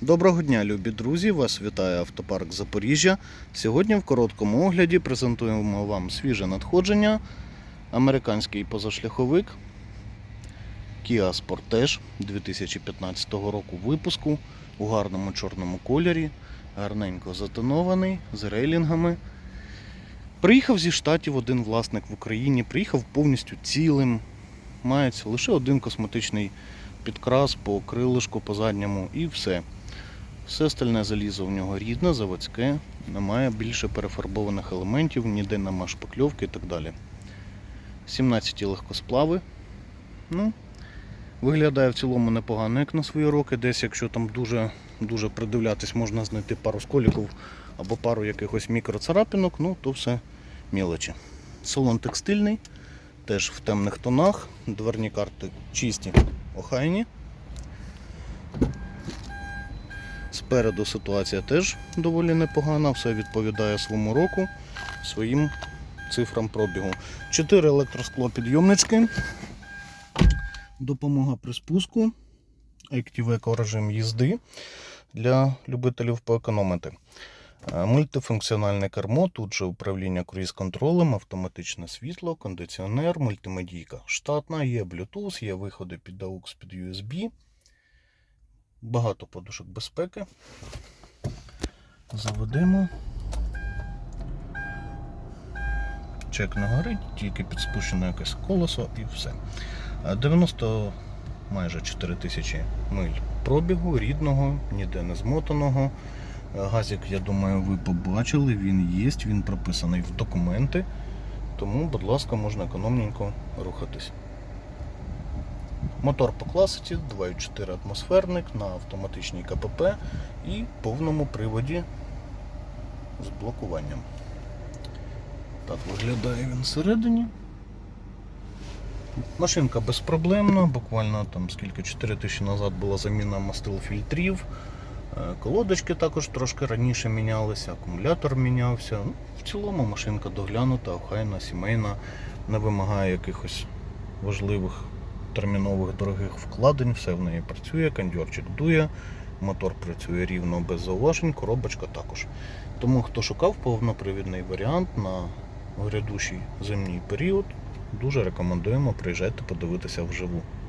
Доброго дня, любі друзі! Вас вітає автопарк Запоріжжя. Сьогодні в короткому огляді презентуємо вам свіже надходження. Американський позашляховик Kia Sportage 2015 року випуску у гарному чорному кольорі, гарненько затонований, з рейлінгами. Приїхав зі штатів один власник в Україні, приїхав повністю цілим. Мається лише один косметичний підкрас по крилишку, по задньому і все. Все остальне залізо в нього рідне, заводське, немає більше перефарбованих елементів, ніде нема шпакльовки і так далі. 17 легкосплави. Ну, виглядає в цілому непогано, як на свої роки. Десь, якщо там дуже, дуже придивлятись, можна знайти пару сколіків або пару якихось мікроцарапінок, ну то все мілочі. Салон текстильний, теж в темних тонах, дверні карти чисті, охайні. Спереду ситуація теж доволі непогана, все відповідає своєму року, своїм цифрам пробігу. Чотири електросклопідйомнички, допомога при спуску, Active Eco режим їзди для любителів поекономити. Е, Мультифункціональне кермо, тут же управління круїз-контролем, автоматичне світло, кондиціонер, мультимедійка штатна, є Bluetooth, є виходи під AUX, під USB. Багато подушок безпеки. Заведемо. Чек не горить, тільки підспущено якесь колесо і все. Е, 90 майже 4 тисячі миль пробігу, рідного, ніде не змотаного. Е, Газик, я думаю, ви побачили, він є, він прописаний в документи. Тому, будь ласка, можна економненько рухатись. Мотор по класиці 2,4 атмосферник на автоматичній КПП і повному приводі з блокуванням. Так виглядає він всередині. Машинка безпроблемна, буквально там скільки 4 тисячі назад була заміна мастил фільтрів. Е, Колодочки також трошки раніше мінялися, акумулятор мінявся. Ну, в цілому машинка доглянута, охайна, сімейна, не вимагає якихось важливих термінових дорогих вкладень, все в неї працює, кондьорчик дує, мотор працює рівно без зауважень, коробочка також. Тому хто шукав повнопривідний варіант на грядущий зимній період, дуже рекомендуємо приїжджати подивитися вживу.